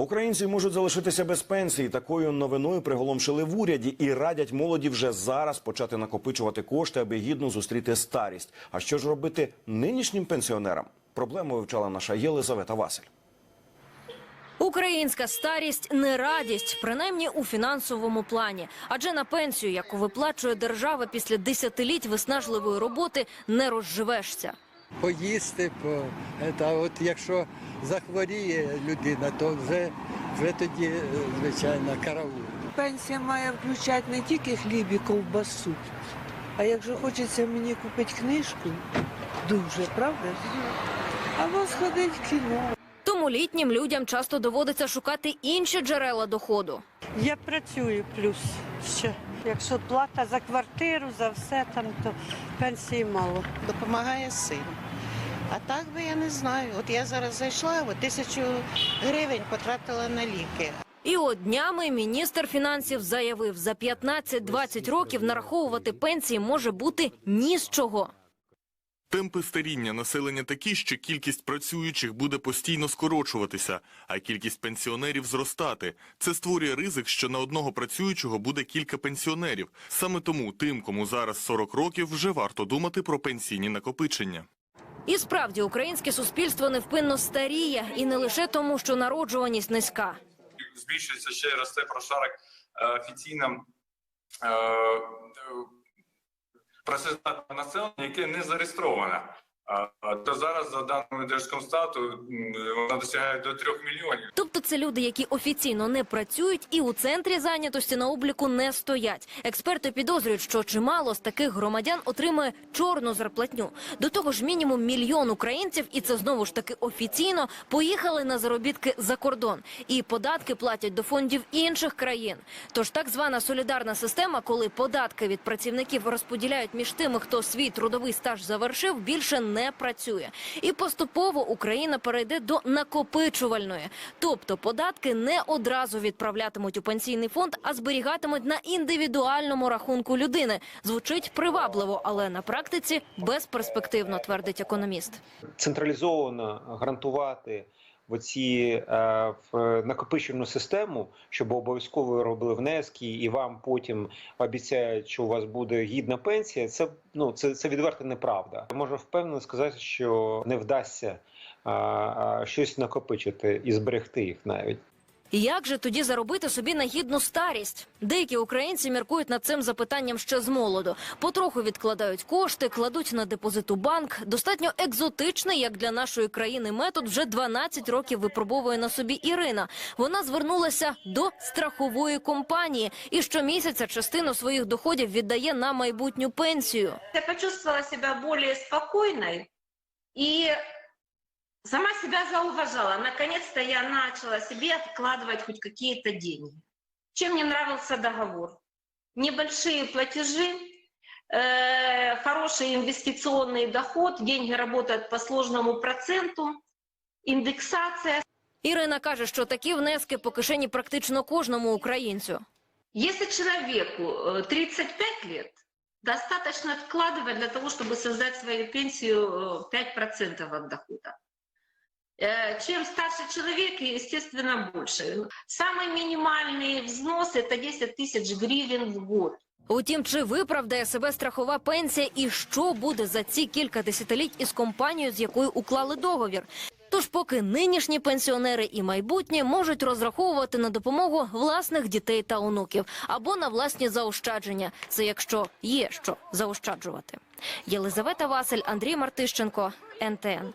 Українці можуть залишитися без пенсії. Такою новиною приголомшили в уряді і радять молоді вже зараз почати накопичувати кошти, аби гідно зустріти старість. А що ж робити нинішнім пенсіонерам? Проблему вивчала наша Єлизавета Василь. Українська старість не радість, принаймні у фінансовому плані. Адже на пенсію, яку виплачує держава після десятиліть виснажливої роботи, не розживешся. Поїсти, по, та от якщо захворіє людина, то вже, вже тоді, е, звичайно, караул. Пенсія має включати не тільки хліб і ковбасу, а якщо хочеться мені купити книжку, дуже, правда? Або сходити в кіно. Тому літнім людям часто доводиться шукати інші джерела доходу. Я працюю плюс ще. Якщо плата за квартиру, за все там, то пенсії мало. допомагає син. А так би я не знаю. От я зараз зайшла, от тисячу гривень потратила на ліки. І от днями міністр фінансів заявив, за 15-20 років нараховувати пенсії може бути ні з чого. Темпи старіння населення такі, що кількість працюючих буде постійно скорочуватися, а кількість пенсіонерів зростати. Це створює ризик, що на одного працюючого буде кілька пенсіонерів. Саме тому тим, кому зараз 40 років, вже варто думати про пенсійні накопичення. І справді українське суспільство невпинно старіє, і не лише тому, що народжуваність низька. збільшується ще росте прошарок е, офіційно е, е, працездатного населення, яке не зареєстроване. То зараз, за даними Держкомстату, вона досягає до 3 мільйонів. Тобто це люди, які офіційно не працюють і у центрі зайнятості на обліку не стоять. Експерти підозрюють, що чимало з таких громадян отримує чорну зарплатню. До того ж, мінімум мільйон українців, і це знову ж таки офіційно, поїхали на заробітки за кордон і податки платять до фондів інших країн. Тож так звана солідарна система, коли податки від працівників розподіляють між тими, хто свій трудовий стаж завершив, більше не працює. І поступово Україна перейде до накопичувальної, тобто податки не одразу відправлятимуть у пенсійний фонд, а зберігатимуть на індивідуальному рахунку людини. Звучить привабливо, але на практиці безперспективно, твердить економіст. централізовано гарантувати в оці е, в накопичувальну систему, щоб обов'язково робили внески, і вам потім обіцяють, що у вас буде гідна пенсія. Це ну це, це відверта неправда. Можу впевнено сказати, що не вдасться а, а, щось накопичити і зберегти їх навіть. Як же тоді заробити собі на гідну старість? Деякі українці міркують над цим запитанням ще з молоду. Потроху відкладають кошти, кладуть на депозит у банк. Достатньо екзотичний, як для нашої країни, метод вже 12 років випробовує на собі Ірина. Вона звернулася до страхової компанії і щомісяця частину своїх доходів віддає на майбутню пенсію. Я почувствовала себя более спокойной и сама себя зауважала. Наконец-то я начала себе откладывать хоть какие-то деньги. Чем мне нравился договор? Небольшие платежи, э, хороший инвестиционный доход, деньги работают по сложному проценту, индексация. Ірина каже, що такі внески по кишені практично кожному українцю. Если человеку э, 35 лет, достаточно откладывать для того, чтобы создать свою пенсию э, 5% от дохода. Э, Чем старше человек, естественно, больше. Самый минимальный взнос – это 10 тысяч гривен в год. Утім, чи виправдає себе страхова пенсія і що буде за ці кілька десятиліть із компанією, з якою уклали договір? Тож, поки нинішні пенсіонери і майбутні можуть розраховувати на допомогу власних дітей та онуків або на власні заощадження, це якщо є що заощаджувати. Єлизавета Василь, Андрій Мартищенко, НТН.